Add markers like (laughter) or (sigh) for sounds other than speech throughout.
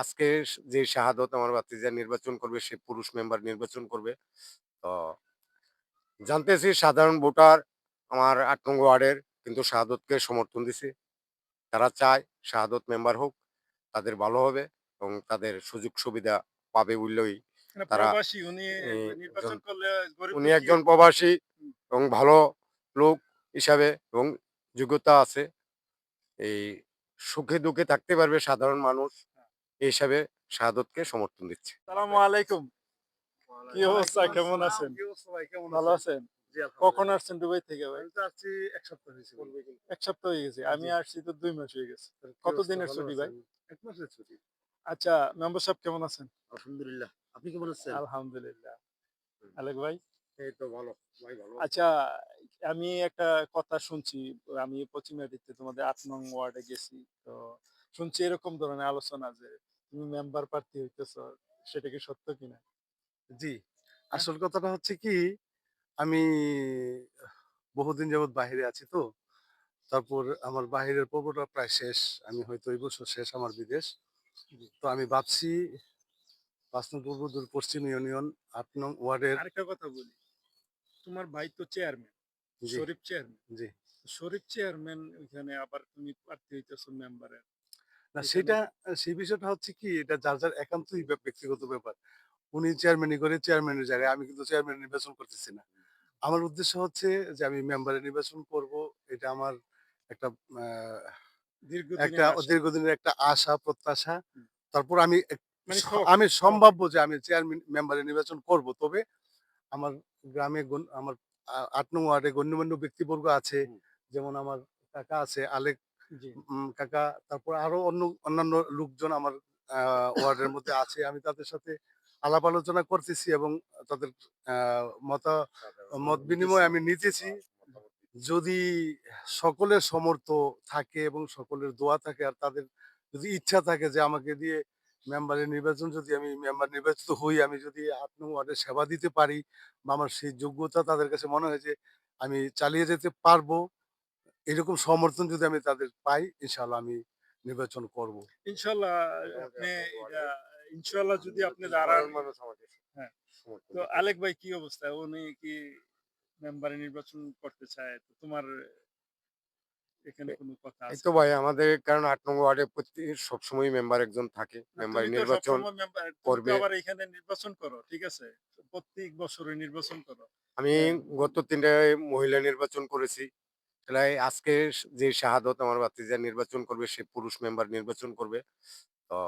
আজকে যে শাহাদত আমার ভাতিজা নির্বাচন করবে সে পুরুষ মেম্বার নির্বাচন করবে। তো জানতেছি সাধারণ ভোটার আমার আট নং ওয়ার্ডের কিন্তু শাহাদতকে সমর্থন দিছে। তারা চায় শাহাদত মেম্বার হোক তাদের ভালো হবে এবং তাদের সুযোগ সুবিধা পাবে বললেই মানে তারা উনি একজন প্রবাসী এবং ভালো লোক হিসাবে এবং যোগ্যতা আছে। এই সুখে দুঃখে থাকতে পারবে সাধারণ মানুষ। এই হিসাবে শাহাদতকে সমর্থন দিচ্ছে। সালামু আলাইকুম। কি অবস্থা? কেমন আছেন? ভালো আছেন? কখন আসছেন দুবাই থেকে ভাই? এক সপ্তাহ হয়েছে এক সপ্তাহ হয়ে গেছে। আমি আসছি তো দুই মাস হয়ে গেছে। কত দিনের ছুটি ভাই? এক মাসের ছুটি। আচ্ছা মেম্বার সাহেব কেমন আছেন? আলহামদুলিল্লাহ। আপনি কেমন আছেন? আলহামদুলিল্লাহ। আলেক ভাই? এই তো ভালো। ভাই ভালো? আচ্ছা আমি একটা কথা শুনছি। আমি পশ্চিমাটিতে তোমাদের আট নং ওয়ার্ডে গেছি। তো শুনছি এরকম ধরনের আলোচনা যে তুমি মেম্বার প্রার্থী হইতেছ সেটা কি সত্য কিনা? জি। আসল কথাটা হচ্ছে কি আমি বহুদিন যাবত বাইরে আছি তো তারপর আমার বাইরের পর্বটা প্রায় শেষ আমি হয়তো এই বছর শেষ আমার বিদেশ। তো আমি ভাবছি পাঁচ নং পূর্ব পশ্চিম ইউনিয়ন আট নং ওয়ার্ডের আরেকটা কথা বলি তোমার ভাই তো chairman Sharif chairman ji. Sharif chairman ওইখানে আবার তুমি প্রার্থী হইতেছো মেম্বারের না সেটা সেই বিষয়টা হচ্ছে কি? এটা যার যার একান্তই ব্যাপ- ব্যক্তিগত ব্যাপার। উনি চেয়ারম্যানই করে চেয়ারম্যানের জায়গায় আমি কিন্তু চেয়ারম্যান নির্বাচন করতেছি না। আমার উদ্দেশ্য হচ্ছে যে আমি মেম্বারে নির্বাচন করব। এটা আমার একটা আহ, একটা। দীর্ঘদিনের একটা আশা প্রত্যাশা। হুম। তারপর আমি এক- মানে শখ, আমি সম্ভাব্য যে আমি চেয়ারম্যান মেম্বারে নির্বাচন করব। তবে আমার গ্রামে গণ- আমার আ- আট নং ওয়ার্ডে গণ্যমান্য ব্যক্তিবর্গ আছে। হুম। যেমন আমার কাকা আছে আলেক কাকা তারপর আরও অন্য অন্যান্য লোকজন আমার ওয়ার্ডের মধ্যে আছে। আমি তাদের সাথে আলাপ আলোচনা করতেছি এবং তাদের মত মত বিনিময় আমি নিতেছি। যদি সকলের সমর্থ থাকে এবং সকলের দোয়া থাকে আর তাদের যদি ইচ্ছা থাকে যে আমাকে দিয়ে মেম্বারের নির্বাচন যদি আমি মেম্বার নির্বাচিত হই আমি যদি আট নং ওয়ার্ডের সেবা দিতে পারি বা আমার সেই যোগ্যতা তাদের কাছে মনে হয় যে আমি চালিয়ে যেতে পারব এরকম সমর্থন যদি আমি তাদের পাই ইনশাল্লাহ আমি নির্বাচন করব। ইনশাল্লাহ আপনি ইনশাল্লাহ যদি আপনি দাঁড়ান হ্যাঁ। তো আলেক ভাই কি অবস্থা? উনি কি মেম্বারে নির্বাচন করতে চায়? তো তোমার এখানে কোনো কথা এই তো ভাই আমাদের কারণ আট নম্বর ওয়ার্ডে প্রতি সবসময় মেম্বার একজন থাকে মেম্বার নির্বাচন করবে। আবার এখানে নির্বাচন করো ঠিক আছে? প্রত্যেক বছরে নির্বাচন করো। আমি গত তিনটে মহিলা নির্বাচন করেছি। আজকে যে শাহাদত আমার ভাতিজা নির্বাচন করবে সে পুরুষ মেম্বার নির্বাচন করবে। তো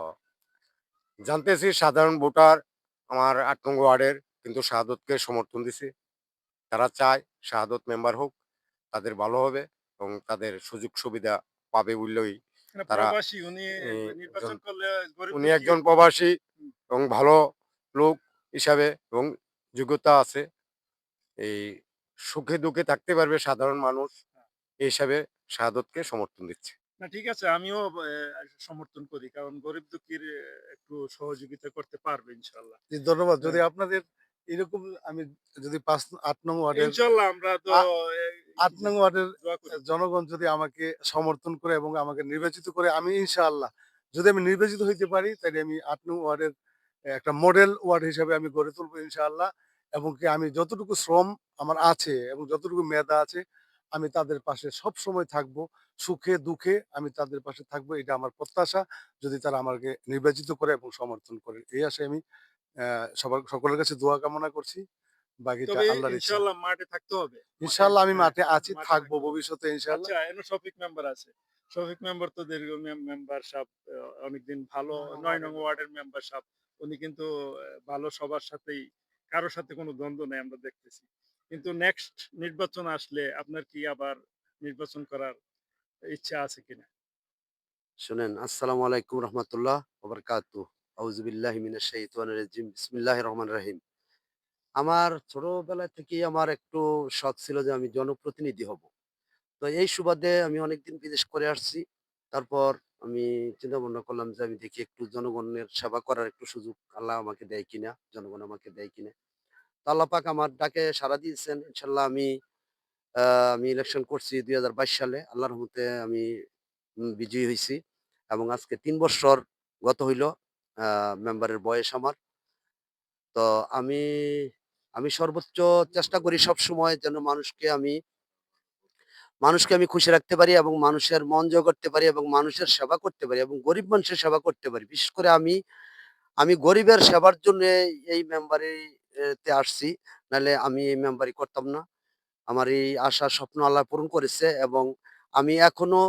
জানতেছি সাধারণ ভোটার আমার আট নং ওয়ার্ডের কিন্তু শাহাদতকে সমর্থন দিছে। তারা চায় শাহাদত মেম্বার হোক তাদের ভালো হবে এবং তাদের সুযোগ সুবিধা পাবে বললেই মানে তারা উনি একজন প্রবাসী এবং ভালো লোক হিসাবে এবং যোগ্যতা আছে। এই সুখে দুঃখে থাকতে পারবে সাধারণ মানুষ। এই হিসাবে শাহাদতকে সমর্থন দিচ্ছে। না ঠিক আছে আমিও সমর্থন করি। কারণ গরিব দুঃখীর একটু সহযোগিতা করতে পারবে ইনশাল্লাহ। ধন্যবাদ। যদি হ্যাঁ। আপনাদের এরকম আমি যদি পাঁচ আট নং ওয়ার্ডের ইনশাল্লাহ আমরা তো আট নং ওয়ার্ডের জনগণ যদি আমাকে সমর্থন করে এবং আমাকে নির্বাচিত করে আমি ইনশাআল্লাহ যদি আমি নির্বাচিত হইতে পারি তাহলে আমি আট নং ওয়ার্ডের একটা মডেল ওয়ার্ড হিসাবে আমি গড়ে তুলবো ইনশাআল্লাহ এবং কি আমি যতটুকু শ্রম আমার আছে এবং যতটুকু মেধা আছে আমি তাদের পাশে সব সময় থাকব। সুখে দুঃখে আমি তাদের পাশে থাকব এটা আমার প্রত্যাশা। যদি তারা আমাকে নির্বাচিত করে এবং সমর্থন করে এই আশায় আমি সবার সকলের কাছে দোয়া কামনা করছি। বাকিটা আল্লাহর ইচ্ছা। ইনশাল্লাহ মাঠে থাকতে হবে। ইনশাআল্লাহ আমি হ্যাঁ, মাঠে আছি থাকব ভবিষ্যতে ইনশাআল্লাহ। আচ্ছা এনে শফিক মেম্বার আছে। শফিক মেম্বার তো দীর্ঘ মেম্বার অনেকদিন ভালো নয় নং ওয়ার্ডের মেম্বার উনি কিন্তু ভালো সবার সাথেই কারোর সাথে কোনো দ্বন্দ্ব নেই আমরা দেখতেছি। কিন্তু নেক্সট নির্বাচন আসলে আপনার কি আবার নির্বাচন করার ইচ্ছা আছে কিনা? শুনেন, আসসালামু আলাইকুম রহমতুল্লাহ ওবরকাতু। রাজিম। রহমানির রহিম। আমার ছোটবেলা থেকেই আমার একটু শখ ছিল যে আমি জনপ্রতিনিধি হব। তো এই সুবাদে আমি অনেকদিন বিদেশ করে আসছি। তারপর আমি চিন্তা ভাবনা করলাম যে আমি দেখি একটু জনগণের সেবা করার একটু সুযোগ আল্লাহ আমাকে দেয় কিনা, জনগণ আমাকে দেয় কিনা। পাক আমার ডাকে সারা দিয়েছেন, ইনশাল্লাহ আমি আমি ইলেকশন করছি দুই হাজার বাইশ সালে। আল্লাহর রহমতে আমি বিজয়ী হয়েছি এবং আজকে তিন বছর গত হইল মেম্বারের বয়স আমার। তো আমি আমি সর্বোচ্চ চেষ্টা করি সব সময় যেন মানুষকে আমি মানুষকে আমি খুশি রাখতে পারি এবং মানুষের মন জয় করতে পারি এবং মানুষের সেবা করতে পারি এবং গরিব মানুষের সেবা করতে পারি। বিশেষ করে আমি আমি গরিবের সেবার জন্য এই মেম্বারে তে আসছি। নাহলে আমি এই মেম্বারি করতাম না। আমার এই আশা স্বপ্ন আল্লাহ পূরণ করেছে এবং আমি এখনও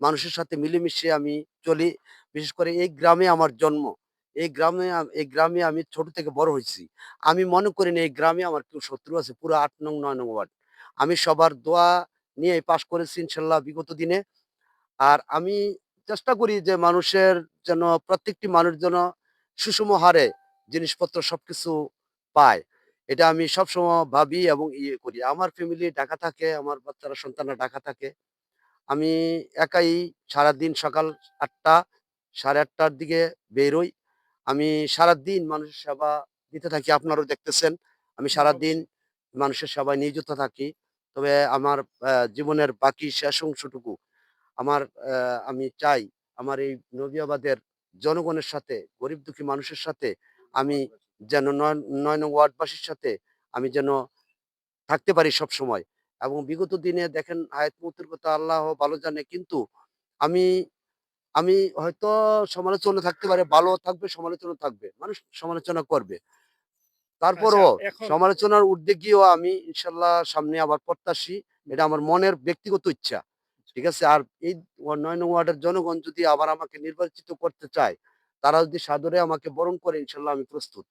মানুষের সাথে মিলেমিশে আমি চলি। বিশেষ করে এই গ্রামে আমার জন্ম। এই গ্রামে এই গ্রামে আমি ছোট থেকে বড় হয়েছি। আমি মনে করি না এই গ্রামে আমার কেউ শত্রু আছে। পুরো আট নং, নয় নং ওয়ার্ড। আমি সবার দোয়া নিয়ে পাশ করেছি ইনশাল্লাহ বিগত দিনে। আর আমি চেষ্টা করি যে মানুষের যেন প্রত্যেকটি মানুষ যেন সুষম হারে জিনিসপত্র সবকিছু পায়। এটা আমি সবসময় ভাবি এবং ইয়ে করি। আমার ফ্যামিলি ঢাকা থাকে আমার বাচ্চারা সন্তানরা ঢাকা থাকে। আমি একাই সারাদিন সকাল আটটা সাড়ে আটটার দিকে বেরোই। আমি সারাদিন মানুষের সেবা দিতে থাকি। আপনারও দেখতেছেন আমি সারাদিন মানুষের সেবায় নিয়োজিত থাকি। তবে আমার জীবনের বাকি শেষ অংশটুকু আমার আমি চাই। আমার এই নবিয়াবাদের জনগণের সাথে গরিব দুঃখী মানুষের সাথে আমি যেন নয় নয় নং ওয়ার্ডবাসীর সাথে আমি যেন থাকতে পারি সব সময় এবং বিগত দিনে দেখেন আয়াত মতের কথা আল্লাহ ভালো জানে কিন্তু আমি আমি হয়তো সমালোচনা থাকতে পারে ভালো থাকবে সমালোচনা থাকবে মানুষ সমালোচনা করবে। তারপরও আচ্ছা, সমালোচনার ঊর্ধ্বে গিয়েও আমি ইনশাল্লাহ সামনে আবার প্রত্যাশী এটা আমার মনের ব্যক্তিগত ইচ্ছা। ঠিক আছে? আর এই নয় নং ওয়ার্ডের জনগণ যদি আবার আমাকে নির্বাচিত করতে চায় তারা যদি সাদরে আমাকে বরণ করে ইনশাল্লাহ আমি প্রস্তুত।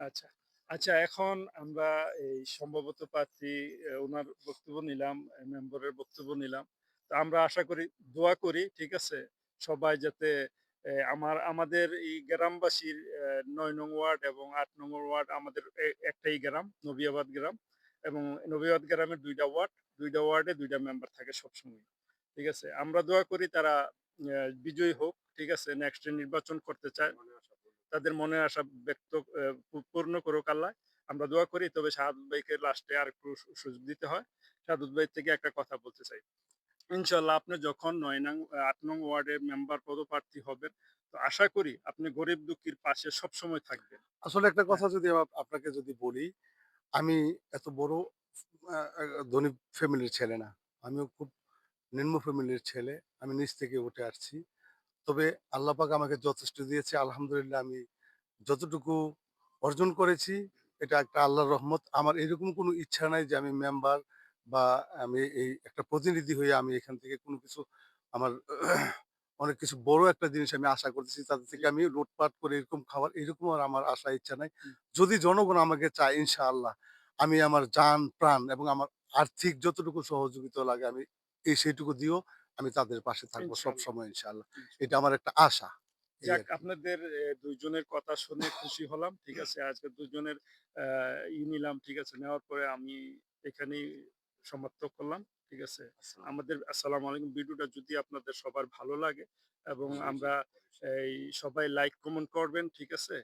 আচ্ছা। আচ্ছা এখন আমরা এই সম্ভবত প্রার্থী ওনার বক্তব্য নিলাম মেম্বারের বক্তব্য নিলাম। তো আমরা আশা করি, দোয়া করি, ঠিক আছে? সবাই যাতে আমার, আমাদের এই গ্রামবাসীর নয় নং ওয়ার্ড এবং আট নং ওয়ার্ড আমাদের একটাই গ্রাম, নবিয়াবাদ গ্রাম এবং নবিয়াবাদ গ্রামের দুইটা ওয়ার্ড, দুইটা ওয়ার্ডে দুইটা মেম্বার থাকে সবসময়, ঠিক আছে? আমরা দোয়া করি তারা বিজয়ী হোক, ঠিক আছে? নেক্সট নির্বাচন করতে চায়। তাদের মনের আশা ব্যক্ত পূর্ণ করুক আল্লাহ। আমরা দোয়া করি তবে শাহাদুত ভাইকে লাস্টে আর একটু সুযোগ দিতে হয়। শাহাদুত ভাই থেকে একটা কথা বলতে চাই। ইনশাল্লাহ আপনি যখন নয় নং আট নং ওয়ার্ডের মেম্বার পদপ্রার্থী হবেন তো আশা করি আপনি গরিব দুঃখীর পাশে সবসময় থাকবেন। আসলে একটা কথা যদি আপনাকে যদি বলি আমি এত বড় ধনী ফ্যামিলির ছেলে না। আমিও খুব নিম্ন ফ্যামিলির ছেলে। আমি নিচ থেকে উঠে আসছি। তবে আল্লাহ পাক আমাকে যথেষ্ট দিয়েছে। আলহামদুলিল্লাহ আমি যতটুকু অর্জন করেছি এটা একটা আল্লাহর রহমত। আমার এরকম কোনো ইচ্ছা নাই যে আমি মেম্বার বা আমি এই একটা প্রতিনিধি হয়ে আমি এখান থেকে কোনো কিছু আমার (clears throat) অনেক কিছু বড় একটা জিনিস আমি আশা করতেছি তাদের থেকে আমি লুটপাট করে এরকম খাবার এরকম আর আমার আশা ইচ্ছা নাই। যদি জনগণ আমাকে চায় ইনশাআল্লাহ আমি আমার যান প্রাণ এবং আমার আর্থিক যতটুকু সহযোগিতা লাগে আমি এই সেইটুকু দিও। আমি তাদের পাশে থাকব সব ইনশাআল্লাহ। সময় ইনশাআল্লাহ এটা আমার একটা আশা যাক আপনাদের দুইজনের কথা শুনে খুশি হলাম ঠিক আছে? আজকে দুজনের ই নিলাম ঠিক আছে? নেওয়ার পরে আমি এখানেই সমাপ্ত করলাম ঠিক আছে? আমাদের আসসালামু আলাইকুম। ভিডিওটা যদি আপনাদের সবার ভালো লাগে এবং আমরা এই সবাই লাইক কমেন্ট করবেন ঠিক আছে?